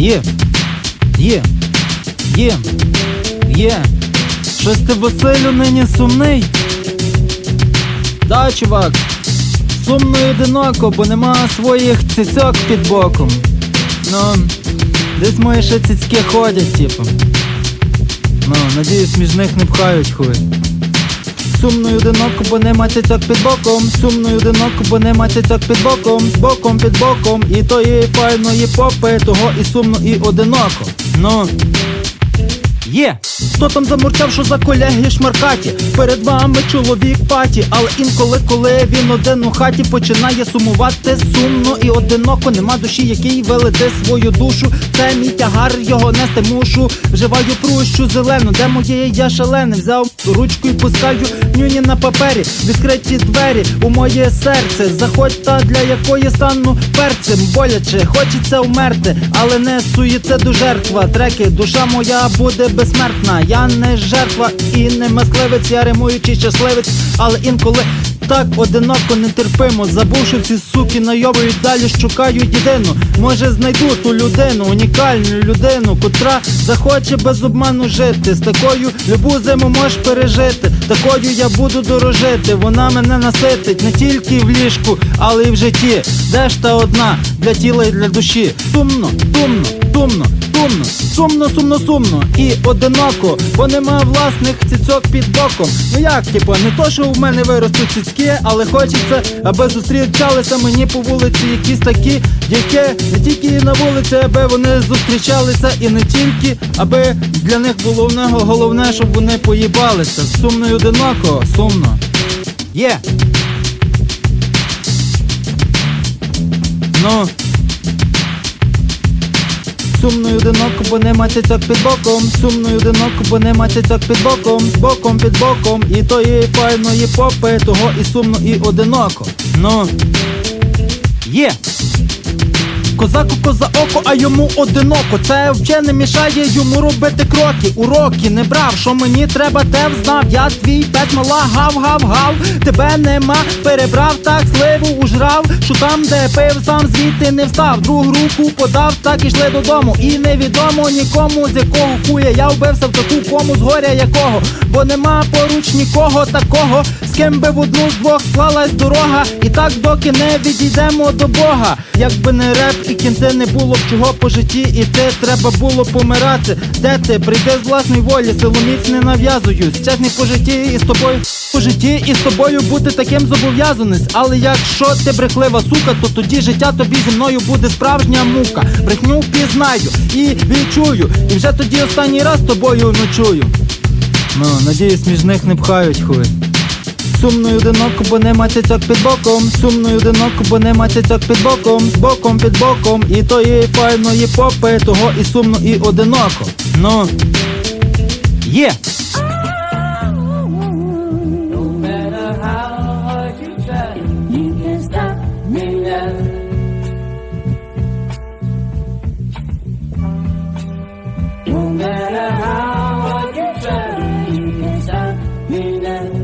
Є. Є. Є. Є. Щось ти Василю нині сумний. Да, чувак. Сумно і одиноко, бо нема своїх цицьок під боком. Ну, десь мої ще цицьки ходять, типу. Ну, надіюсь, між них не пхають хуй. Сумно і одиноко, бо нема цяцьок під боком. Сумно одиноко, бо нема цяцьок під боком. Боком під боком. І тої файної попи, того і сумно, і одиноко. Ну. Є! Хто там замурчав, що за колеги шмаркаті? Перед вами чоловік паті, але інколи, коли він один у хаті починає сумувати сумно і одиноко, нема душі, який велете свою душу. Це мій тягар, його нести мушу. Вживаю прущу зелену, де моє я шалене. Взяв ручку і пускаю нюні на папері. Відкриті двері у моє серце. Заходь та для якої стану перцем. Боляче, хочеться вмерти, але не суєте до жертва. Треки, душа моя буде безсмертна. Я не жертва і не мисливець, я римуючий щасливець, але інколи. Так одиноко нетерпимо, забувши всі суки найовують, далі шукаю єдину. Може знайду ту людину, унікальну людину, котра захоче без обману жити. З такою любу зиму можеш пережити. Такою я буду дорожити. Вона мене наситить не тільки в ліжку, але й в житті. Де ж та одна для тіла і для душі? Сумно, тумно, тумно, тумно, сумно, сумно, сумно і одиноко, бо нема власних цицьок під боком. Ну як, типу, не то, що в мене виростуть цицьки, але хочеться, аби зустрічалися мені по вулиці якісь такі, які не тільки на вулиці, аби вони зустрічалися, і не тільки, аби для них в головне, щоб вони поїбалися. Сумно і одиноко, сумно. Є. Ну. Сумно й одиноко, бо нема цицьок під боком. Сумно й одиноко, бо нема цицьок під боком. З боком під боком. І тої файної попи, того і сумно, і одиноко. Ну. Є. Козаку коза око, а йому одиноко. Це вже не мішає йому робити кроки. Уроки не брав, що мені треба, те взнав. Я твій пет мала, гав, гав, гав. Тебе нема, перебрав, так сливу Що там, де пив, сам звідти не встав. Другу руку подав, так ішли додому. І невідомо нікому, з якого хуя я вбився в таку кому з горя якого. Бо нема поруч нікого такого, з ким би в одну з двох склалась дорога. І так доки не відійдемо до Бога. Якби не реп і кінти не було б чого по житті іти, треба було помирати. Де ти? Прийди з власної волі, силоміць не нав'язуюсь. Чесний по житті і з тобою по житті і з тобою бути таким зобов'язаний. Але якщо ти брехлива сука, то тоді життя тобі зі мною буде справжня мука. Брехню впізнаю і відчую. І вже тоді останній раз з тобою ночую. Ну, надіюсь, між них не пхають хуй. Сумно одиноко, бо нема цицьок під боком. Сумно одиноко, бо нема цицьок під боком. З боком під боком. І тої файної попи, того і сумно, і одиноко. Ну. Є. من النار